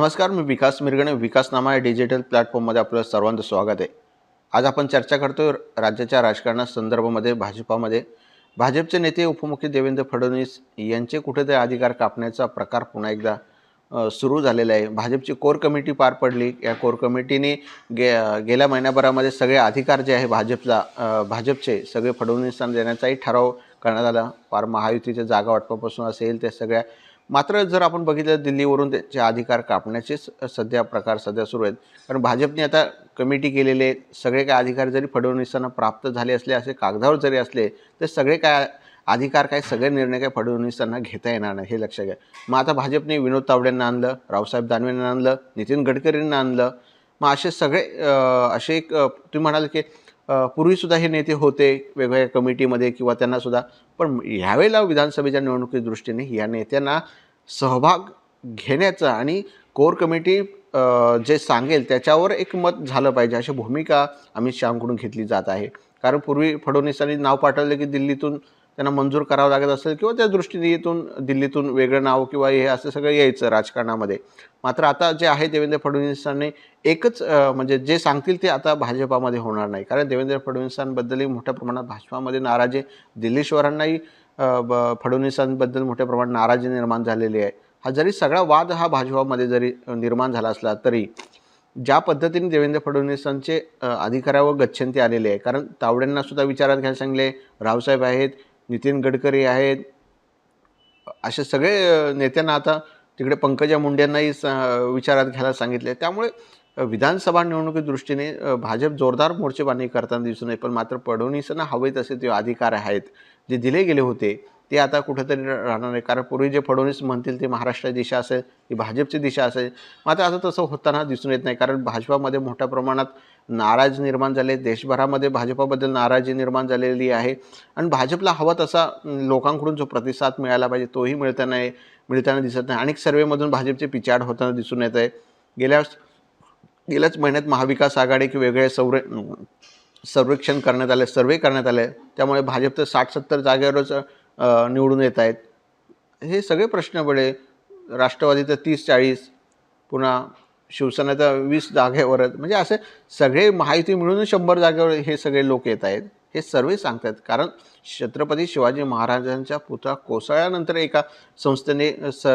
नमस्कार मी विकास मिरगणे विकासनामा या डिजिटल प्लॅटफॉर्ममध्ये आपलं सर्वांचं स्वागत आहे. आज आपण चर्चा करतो राज्याच्या राजकारणा संदर्भामध्ये भाजपामध्ये. भाजपचे नेते उपमुख्य देवेंद्र फडणवीस यांचे कुठेतरी अधिकार कापण्याचा प्रकार पुन्हा एकदा सुरू झालेला आहे. भाजपची कोर कमिटी पार पडली. या कोर कमिटीने गे गेल्या महिन्याभरामध्ये सगळे अधिकार जे आहे भाजपचा भाजपचे सगळे फडणवीसांना देण्याचाही ठराव करण्यात आला. फार महायुतीच्या जागा वाटपापासून असेल त्या सगळ्या मात्र जर आपण बघितलं दिल्लीवरून त्याचे अधिकार कापण्याचेच सध्या प्रकार सध्या सुरू आहेत कारण भाजपने आता कमिटी केलेले आहेत. सगळे काय अधिकार जरी फडणवीसांना प्राप्त झाले असले असे कागदावर जरी असले तर सगळे काय अधिकार काय सगळे निर्णय काय फडणवीसांना घेता येणार नाही हे लक्षात घ्या मग आता भाजपने विनोद तावडेंना आणलं रावसाहेब दानवेंना आणलं नितीन गडकरींना आणलं मग असे सगळे असे एक तुम्ही म्हणाल की पूर्वीसुद्धा हे नेते होते वेगवेगळ्या कमिटीमध्ये किंवा त्यांना सुद्धा पण ह्यावेळेला विधानसभेच्या निवडणुकी दृष्टीने या नेत्यांना सहभाग घेण्याचं आणि कोर कमिटी जे सांगेल त्याच्यावर एक मत झालं पाहिजे अशी भूमिका अमित शहाकडून घेतली जात आहे. कारण पूर्वी फडणवीसांनी नाव पाठवलं की दिल्लीतून त्यांना मंजूर करावं लागत असेल किंवा त्या दृष्टीने येथून दिल्लीतून वेगळं नाव किंवा हे असं सगळं यायचं राजकारणामध्ये. मात्र आता जे आहे देवेंद्र फडणवीसांनी एकच म्हणजे जे सांगतील ते आता भाजपामध्ये होणार नाही. कारण देवेंद्र फडणवीसांबद्दलही मोठ्या प्रमाणात भाजपामध्ये नाराजी दिल्लीश्वरांनाही ब- फडणवीसांबद्दल मोठ्या प्रमाणात नाराजी निर्माण झालेली आहे. हा जरी सगळा वाद हा भाजपामध्ये जरी निर्माण झाला असला तरी ज्या पद्धतीने देवेंद्र फडणवीसांचे अधिकारावर गच्छंती आलेले आहे. कारण तावड्यांना सुद्धा विचारात घ्यायला सांगले रावसाहेब आहेत नितीन गडकरी आहेत. असे सगळे नेत्यांना आता तिकडे पंकजा मुंडेंनाही स- विचारात घ्यायला सांगितले. त्यामुळे विधानसभा निवडणुकी दृष्टीने भाजप जोरदार मोर्चेबांधणी करताना दिसून येईल पण मात्र फडणवीसांना हवे तसे ते अधिकार आहेत जे दिले गेले होते. ते आता कुठेतरी राहणार नाही. कारण पूर्वी जे फडणवीस म्हणतील ते महाराष्ट्राची दिशा असेल ती भाजपची दिशा असेल. मात्र आता तसं होताना दिसून येत नाही. कारण भाजपामध्ये मोठ्या प्रमाणात नाराज निर्माण झाले. देशभरामध्ये भाजपाबद्दल नाराजी निर्माण झालेली आहे. आणि भाजपला हवा तसा लोकांकडून जो प्रतिसाद मिळाला पाहिजे तोही मिळताना मिळताना दिसत नाही. अनेक सर्वेमधून भाजपचे पिछाड होताना दिसून येत आहे. गेल्या गेल्याच महिन्यात महाविकास आघाडी की वेगळे सौर सर्वेक्षण करण्यात आले सर्वे करण्यात आले. त्यामुळे भाजप तर साठ सत्तर जागेवरच निवडून येत आहेत. हे सगळे प्रश्न पडे राष्ट्रवादी तर तीस चाळीस पुन्हा शिवसेनेचा वीस जागेवरच. म्हणजे असे सगळे माहिती मिळून शंभर जागेवर हे सगळे लोक येत आहेत. हे सर्व सांगतात. कारण छत्रपती शिवाजी महाराजांच्या पुतळा कोसळल्यानंतर एका संस्थेने स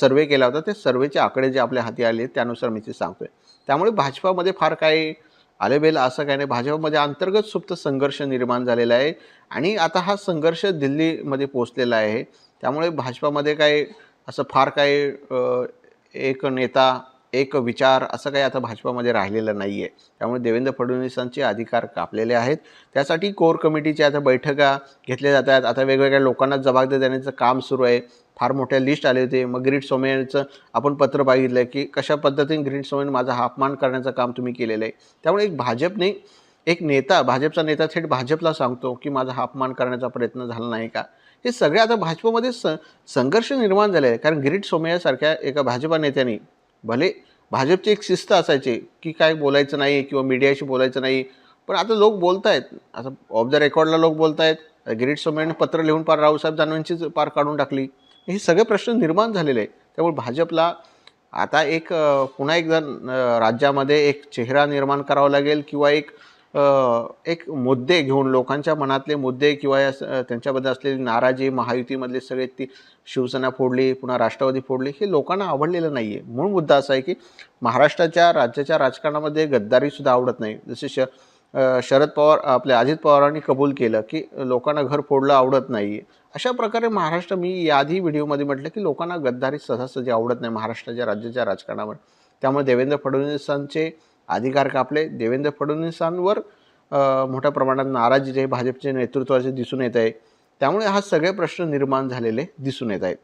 सर्वे केला होता. ते सर्वेचे आकडे जे आपल्या हाती आले त्यानुसार मी ते सांगतोय. त्यामुळे भाजपामध्ये फार काही आलेबेल असं काही नाही. भाजपमध्ये अंतर्गत सुप्त संघर्ष निर्माण झालेला आहे. आणि आता हा संघर्ष दिल्लीमध्ये पोचलेला आहे. त्यामुळे भाजपामध्ये काय असं फार काही एक नेता एक विचार असं काही आता भाजपामध्ये राहिलेलं नाही आहे त्यामुळे देवेंद्र फडणवीसांचे अधिकार कापलेले आहेत. त्यासाठी कोर कमिटीच्या आता बैठका घेतल्या जातात. आता वेगवेगळ्या लोकांना जबाबदारी देण्याचं काम सुरू आहे. फार मोठ्या लिस्ट आले होते. मग ग्रीट सोमेनचं आपण पत्र बघितलं की कशा पद्धतीने ग्रीट सोमेन माझा हा अपमान करण्याचं काम तुम्ही केलेलं आहे. त्यामुळे एक भाजपने एक नेता भाजपचा नेता थेट भाजपला सांगतो की माझा हा अपमान करण्याचा प्रयत्न झाला नाही का? हे सगळे आता भाजपमध्ये स संघर्ष निर्माण झाले आहे कारण गिरीट सोमय्यासारख्या एका भाजपा नेत्याने भले भाजपची एक शिस्त असायची की काय बोलायचं नाही किंवा मीडियाशी बोलायचं नाही पण आता लोक बोलत आहेत आता ऑफ द रेकॉर्डला लोक बोलत आहेत गिरीट सोमय्याने पत्र लिहून पार रावसाहेब दानवेंचीच पार काढून टाकली. हे सगळे प्रश्न निर्माण झालेले आहे त्यामुळे भाजपला आता एक पुन्हा एकदा राज्यामध्ये एक चेहरा निर्माण करावा लागेल किंवा एक एक मुद्दे घेऊन लोकांच्या मनातले मुद्दे किंवा या स- त्यांच्याबद्दल असलेली नाराजी महायुतीमधले सगळे ती शिवसेना फोडली पुन्हा राष्ट्रवादी फोडली हे लोकांना आवडलेलं नाही आहे मूळ मुद्दा असा आहे की महाराष्ट्राच्या राज्याच्या राजकारणामध्ये गद्दारीसुद्धा आवडत नाही. जसे श शरद पवार आपल्या अजित पवारांनी कबूल केलं की लोकांना घर फोडलं आवडत नाही अशा प्रकारे महाराष्ट्र मी याआधी व्हिडिओमध्ये म्हटलं की लोकांना गद्दारी सहजासहजी आवडत नाही महाराष्ट्राच्या राज्याच्या राजकारणावर. त्यामुळे देवेंद्र फडणवीसांचे अधिकार कापले. देवेंद्र फडणवीसांवर मोठ्या प्रमाणात नाराजी जे भाजपचे नेतृत्वाचे दिसून येत आहे. त्यामुळे हा सगळे प्रश्न निर्माण झालेले दिसून येत आहेत.